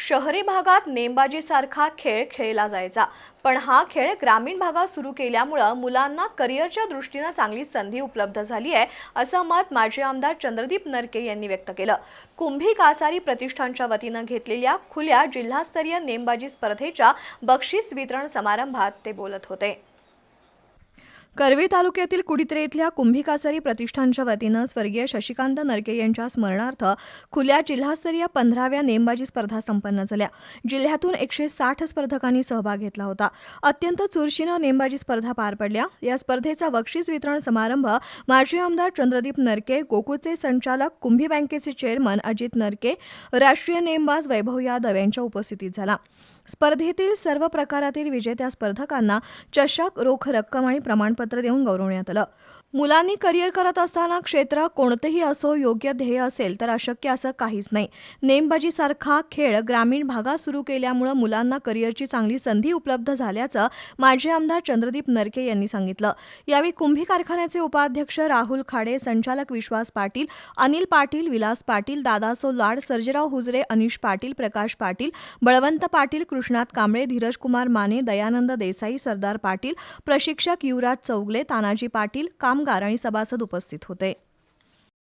शहरी भागात नेमबाजीसारखा खेळ खेळला जायचा. पण हा खेळ ग्रामीण भागात सुरू केल्यामुळं मुलांना करिअरच्या दृष्टीनं चांगली संधी उपलब्ध झाली आहे असं मत माजी आमदार चंद्रदीप नरके यांनी व्यक्त केलं. कुंभी कासारी प्रतिष्ठानच्या वतीनं घेतलेल्या खुल्या जिल्हास्तरीय नेमबाजी स्पर्धेच्या बक्षीस वितरण समारंभात ते बोलत होते. करवी तालुक्यातील कुडित्रे इथल्या कुंभिकासरी प्रतिष्ठानच्या वतीनं स्वर्गीय शशिकांत नरके यांच्या स्मरणार्थ खुल्या जिल्हास्तरीय पंधराव्या नेमबाजी स्पर्धा संपन्न झाल्या. जिल्ह्यातून एकशे साठ स्पर्धकांनी सहभाग घेतला होता. अत्यंत चुरशीनं नेमबाजी स्पर्धा पार पडल्या. या स्पर्धेचा बक्षीस वितरण समारंभ माजी आमदार चंद्रदीप नरके गोकुळचे संचालक कुंभी बँकेचे चेअरमन अजित नरके राष्ट्रीय नेमबाज वैभव यादव यांच्या उपस्थितीत झाला. स्पर्धेतील सर्व प्रकारातील विजेत्या स्पर्धकांना चषक रोख रक्कम आणि प्रमाणपत्र देऊन गौरवण्यात आलं. मुलांनी करिअर करत असताना क्षेत्र कोणतंही असो योग्य ध्येय असेल तर अशक्य असं काहीच नाही. नेमबाजीसारखा खेळ ग्रामीण भागात सुरू केल्यामुळं मुलांना करिअरची चांगली संधी उपलब्ध झाल्याचं माजी आमदार चंद्रदीप नरके यांनी सांगितलं. यावेळी कुंभी कारखान्याचे उपाध्यक्ष राहुल खाडे संचालक विश्वास पाटील अनिल पाटील विलास पाटील दादासो लाड सर्जेराव हुजरे अनिश पाटील प्रकाश पाटील बळवंत पाटील कृष्णात कांबळे धीरज कुमार माने दयानंद देसाई सरदार पाटील प्रशिक्षक युवराज चौगले तानाजी पाटील काम कामगार आणि सभासद उपस्थित होते.